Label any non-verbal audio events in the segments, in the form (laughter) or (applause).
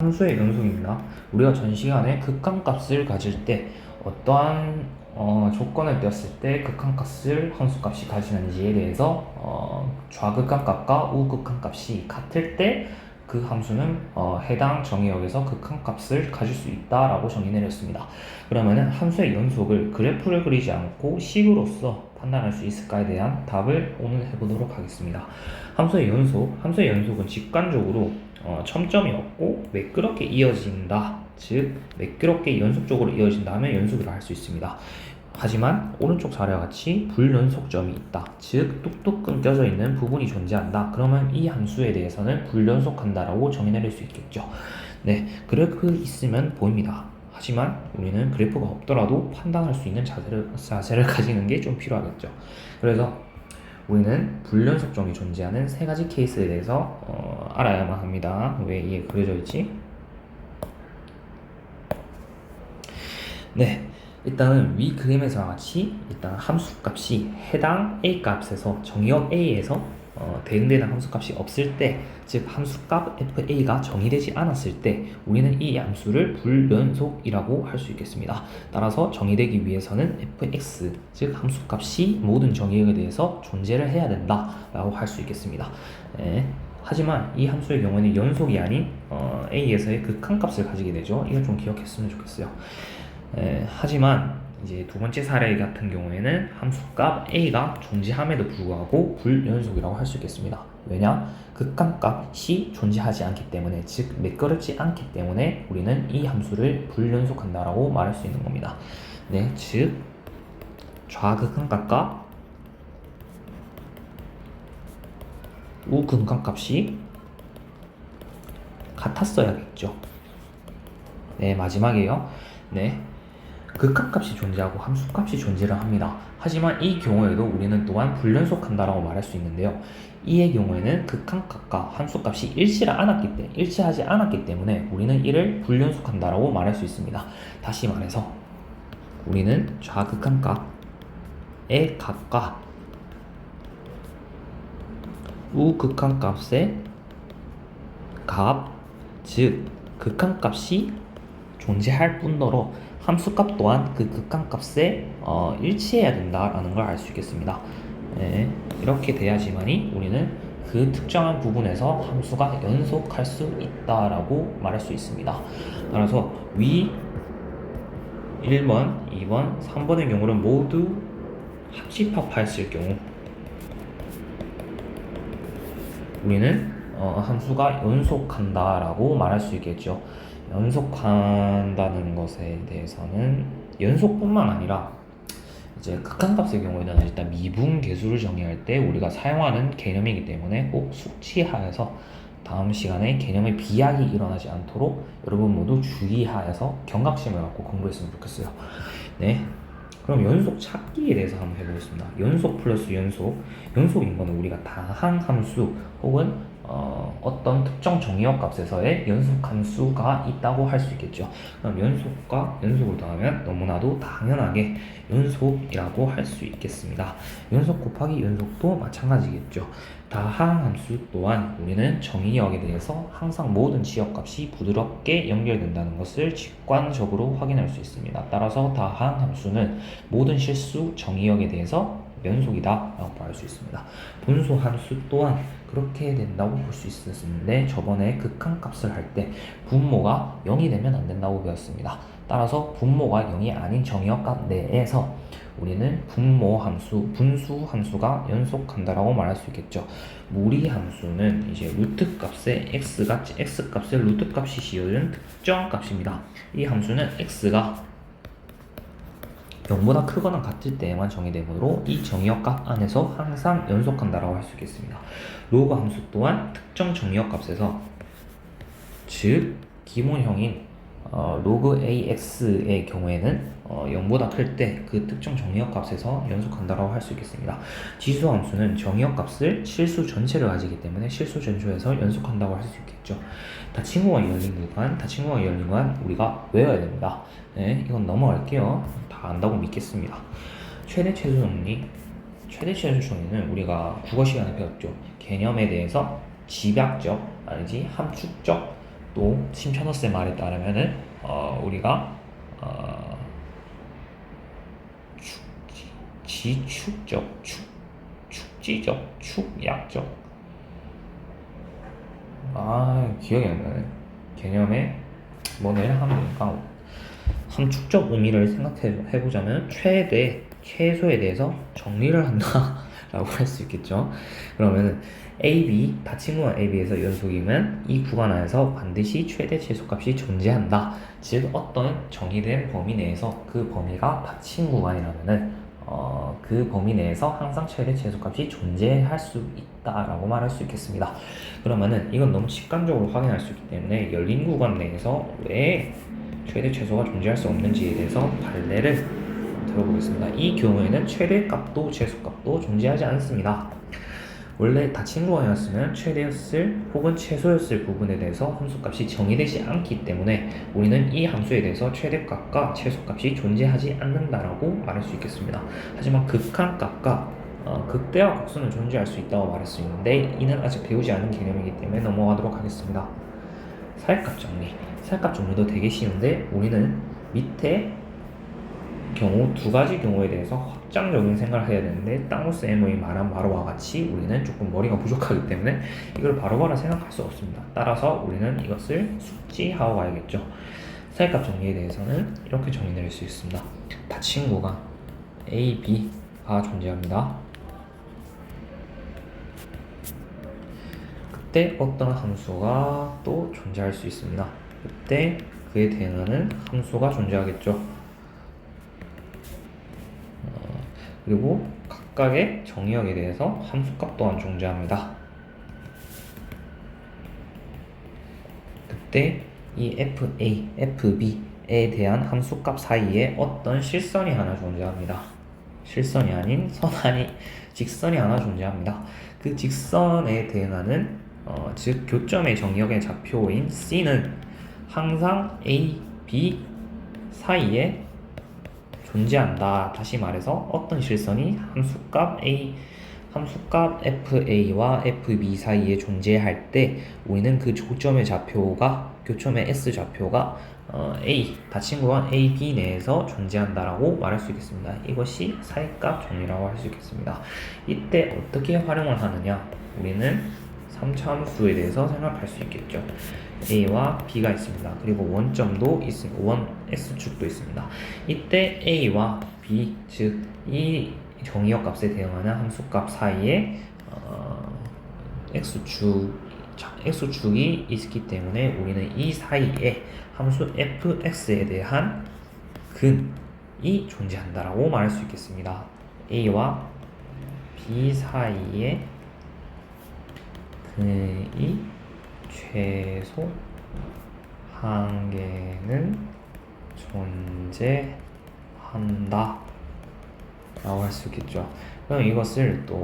함수의 연속입니다. 우리가 전 시간에 극한값을 가질 때 어떠한 어, 조건을 띄었을 때 극한값을 함수값이 가지는지에 대해서 어, 좌극한값과 우극한값이 같을 때 그 함수는 어, 해당 정의역에서 극한값을 가질 수 있다라고 정의 내렸습니다. 그러면은 함수의 연속을 그래프를 그리지 않고 식으로서 판단할 수 있을까에 대한 답을 오늘 해보도록 하겠습니다. 함수의 연속, 함수의 연속은 직관적으로 어, 첨점이 없고 매끄럽게 이어진다. 즉 매끄럽게 연속적으로 이어진다 하면 연속이라 할 수 있습니다. 하지만 오른쪽 사례와 같이 불연속점이 있다. 즉 뚝뚝 끊겨져 있는 부분이 존재한다. 그러면 이 함수에 대해서는 불연속한다라고 정의 내릴 수 있겠죠. 네, 그래프 있으면 보입니다. 하지만 우리는 그래프가 없더라도 판단할 수 있는 자세를, 자세를 (laughs) 가지는 게 좀 필요하겠죠. 그래서 우리는 불연속점이 존재하는 세 가지 케이스에 대해서 어, 알아야만 합니다. 왜 이게 그려져 있지? 네, 일단은 위 그림에서와 같이 일단 함수 값이 해당 a 값에서 정의역 a에서 어, 대응되는 함수값이 없을 때, 즉 함수값 fa가 정의되지 않았을 때, 우리는 이 함수를 불연속이라고 할 수 있겠습니다. 따라서 정의되기 위해서는 fx, 즉 함수값이 모든 정의역에 대해서 존재를 해야 된다라고 할 수 있겠습니다. 네. 하지만 이 함수의 경우에는 연속이 아닌 어, a에서의 극한값을 가지게 되죠. 이거 좀 기억했으면 좋겠어요. 에, 하지만 이제 두 번째 사례 같은 경우에는 함수값 a가 존재함에도 불구하고 불연속이라고 할 수 있겠습니다. 왜냐? 극한값이 존재하지 않기 때문에 즉 매끄럽지 않기 때문에 우리는 이 함수를 불연속한다라고 말할 수 있는 겁니다. 네, 즉 좌극한값과 우극한값이 같았어야겠죠. 네, 마지막이에요. 네, 극한값이 존재하고 함수값이 존재를 합니다. 하지만 이 경우에도 우리는 또한 불연속한다라고 말할 수 있는데요. 이의 경우에는 극한값과 함수값이 일치를 않았기 때 일치하지 않았기 때문에 우리는 이를 불연속한다라고 말할 수 있습니다. 다시 말해서 우리는 좌극한값의 값과 우극한값의 값, 즉 극한값이 존재할 뿐더러 함수값 또한 그 극한값에 어, 일치해야 된다라는 걸 알 수 있겠습니다. 네, 이렇게 돼야지만이 우리는 그 특정한 부분에서 함수가 연속할 수 있다라고 말할 수 있습니다. 따라서 위 1번, 2번, 3번의 경우는 모두 합집합하였을 경우 우리는 어, 함수가 연속한다라고 말할 수 있겠죠. 연속한다는 것에 대해서는 연속뿐만 아니라 이제 극한값의 경우에는 일단 미분 계수를 정의할 때 우리가 사용하는 개념이기 때문에 꼭 숙지하여서 다음 시간에 개념의 비약이 일어나지 않도록 여러분 모두 주의하여서 경각심을 갖고 공부했으면 좋겠어요. 네. 그럼 연속 찾기에 대해서 한번 해보겠습니다. 연속 플러스 연속. 연속인 거는 우리가 다한 함수 혹은 어, 어떤 특정 정의역 값에서의 연속 함수가 있다고 할 수 있겠죠. 그럼 연속과 연속을 더하면 너무나도 당연하게 연속이라고 할 수 있겠습니다. 연속 곱하기 연속도 마찬가지겠죠. 다항 함수 또한 우리는 정의역에 대해서 항상 모든 지역값이 부드럽게 연결된다는 것을 직관적으로 확인할 수 있습니다. 따라서 다항 함수는 모든 실수 정의역에 대해서 연속이다 라고 말할 수 있습니다. 분수 함수 또한 그렇게 된다고 볼 수 있었는데 저번에 극한값을 할 때 분모가 0이 되면 안 된다고 배웠습니다. 따라서 분모가 0이 아닌 정의역값 내에서 우리는 분모 함수, 분수 함수가 연속한다라고 말할 수 있겠죠. 무리 함수는 이제 루트 값에 x가 x 값에 루트 값이 씌어진 특정 값입니다. 이 함수는 x가 0보다 크거나 같을 때에만 정의되므로 이 정의역 값 안에서 항상 연속한다라고 할 수 있겠습니다. 로그 함수 또한 특정 정의역 값에서 즉 기본형인 어, 로그 ax의 경우에는 어, 0보다 클 때 그 특정 정의역 값에서 연속한다라고 할 수 있겠습니다. 지수 함수는 정의역 값을 실수 전체를 가지기 때문에 실수 전초에서 연속한다고 할 수 있겠죠. 다친구가 열린 구간, 다친구가 열린 구간 우리가 외워야 됩니다. 네, 이건 넘어갈게요. 다 안다고 믿겠습니다. 최대 최소 정리, 최대 최소 정리는 우리가 국어 시간에 배웠죠. 개념에 대해서 집약적, 아니지 함축적 또 심천어스의 말에 따르면은 어, 우리가 어, 지축적, 축, 축지적, 축약적. 아 기억이 안 나네. 개념에 뭐 내일 하면 되니까 함축적 의미를 생각해 보자면 최대, 최소에 대해서 정리를 한다라고 (laughs) 할 수 있겠죠. 그러면은 AB 구간 AB에서 연속이면 이 구간 안에서 반드시 최대 최소값이 존재한다. 즉 어떤 정의된 범위 내에서 그 범위가 닫힌 구간이라면은 어, 그 범위 내에서 항상 최대 최소값이 존재할 수 있다라고 말할 수 있겠습니다. 그러면은 이건 너무 직관적으로 확인할 수 있기 때문에 열린 구간 내에서 왜 최대 최소가 존재할 수 없는지에 대해서 판례를 들어보겠습니다. 이 경우에는 최대 값도 최소값도 존재하지 않습니다. 원래 닫힌 구간이었으면 최대였을 혹은 최소였을 부분에 대해서 함수값이 정의되지 않기 때문에 우리는 이 함수에 대해서 최대값과 최소값이 존재하지 않는다라고 말할 수 있겠습니다. 하지만 극한값과 어, 극대화 값수는 존재할 수 있다고 말할 수 있는데 이는 아직 배우지 않은 개념이기 때문에 넘어가도록 하겠습니다. 사역값 정리. 사역값 정리도 되게 쉬운데 우리는 밑에 경우 두 가지 경우에 대해서 확장적인 생각을 해야 되는데 땅우스 에모이 말한 바로와 같이 우리는 조금 머리가 부족하기 때문에 이걸 바로바로 생각할 수 없습니다. 따라서 우리는 이것을 숙지하고 가야겠죠. 사역값 정리에 대해서는 이렇게 내릴 수 있습니다. 닫힌 구간 A, B가 존재합니다. 그때 어떤 함수가 또 존재할 수 있습니다. 그때 그에 대응하는 함수가 존재하겠죠. 어, 그리고 각각의 정의역에 대해서 함수값 또한 존재합니다. 그때 이 FA, FB에 대한 함수값 사이에 어떤 실선이 하나 존재합니다. 실선이 아닌 선아니 직선이 하나 존재합니다. 그 직선에 대응하는 어, 즉 교점의 정역의 좌표인 C는 항상 A, B 사이에 존재한다. 다시 말해서 어떤 실선이 함수값 A, 함수값 FA와 FB 사이에 존재할 때 우리는 그 교점의 좌표가 교점의 S 좌표가 어, A 닫힌 구간 A, B 내에서 존재한다라고 말할 수 있겠습니다. 이것이 사이값 정리라고 할 수 있겠습니다. 이때 어떻게 활용을 하느냐? 우리는 3차 함수에 대해서 생각할 수 있겠죠. A와 B가 있습니다. 그리고 원점도 있습니다. 원 X축도 있습니다. 이때 A와 B, 즉 이 정의역 값에 대응하는 함수값 사이에 어, X축, X축이 있기 때문에 우리는 이 사이에 함수 fx에 대한 근이 존재한다라고 말할 수 있겠습니다. A와 B 사이에 근이 최소 한계는 존재한다 라고 할 수 있겠죠. 그럼 이것을 또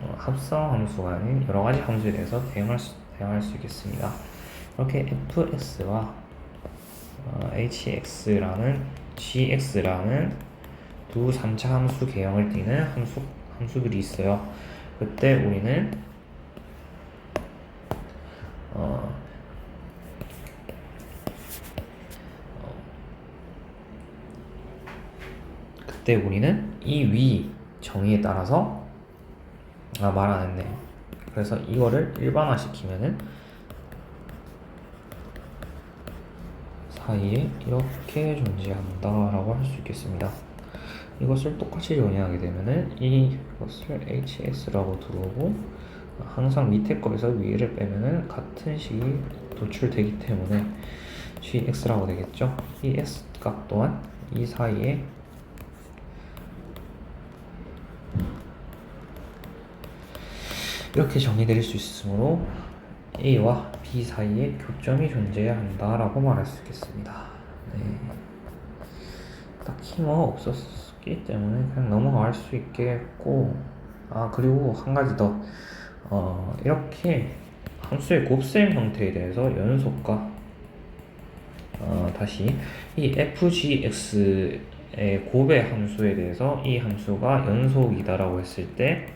어, 합성 함수가 아닌 여러 가지 함수에 대해서 대응할 수, 대응할 수 있겠습니다. 이렇게 fx와 어, hx라는 gx라는 두 3차 함수 개형을 띠는 함수, 함수들이 있어요. 그때 우리는 그때 우리는 이 위 정의에 따라서 아 말 안 했네. 그래서 이거를 일반화 시키면은 사이에 이렇게 존재한다라고 할 수 있겠습니다. 이것을 똑같이 정의하게 되면은 이것을 hs라고 두고 항상 밑에 거에서 위를 빼면은 같은 식이 도출되기 때문에 gx라고 되겠죠. 이 s 값 또한 이 사이에 이렇게 정의될 수 있으므로 A와 B 사이에 교점이 존재해야 한다라고 말할 수 있겠습니다. 네. 딱히 뭐 없었기 때문에 그냥 넘어갈 수 있겠고 아 그리고 한 가지 더 어, 이렇게 함수의 곱셈 형태에 대해서 연속과 어, 다시 이 fgx의 곱의 함수에 대해서 이 함수가 연속이다라고 했을 때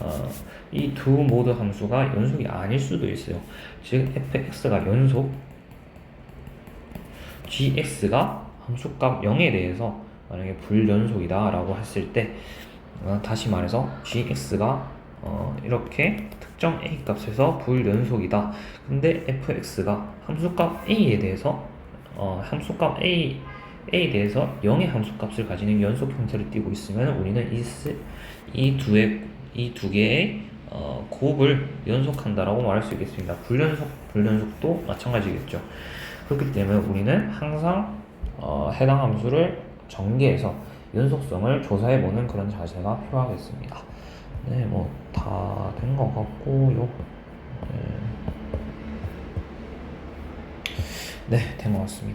어, 이 두 모드 함수가 연속이 아닐 수도 있어요. 즉 fx가 연속, gx가 함수값 0에 대해서 만약에 불연속이다 라고 했을 때 어, 다시 말해서 gx가 어, 이렇게 특정 a 값에서 불연속이다. 근데 fx가 함수값 a에 대해서 어, 함수값 a a에 대해서 0의 함수값을 가지는 연속 형태를 띠고 있으면 우리는 이 두의 이 두 개의 어, 곱을 연속한다라고 말할 수 있겠습니다. 불연속 불연속도 마찬가지겠죠. 그렇기 때문에 우리는 항상 어, 해당 함수를 전개해서 연속성을 조사해 보는 그런 자세가 필요하겠습니다. 네, 뭐 다 된 것 같고요. 네, 네, 된 것 같습니다.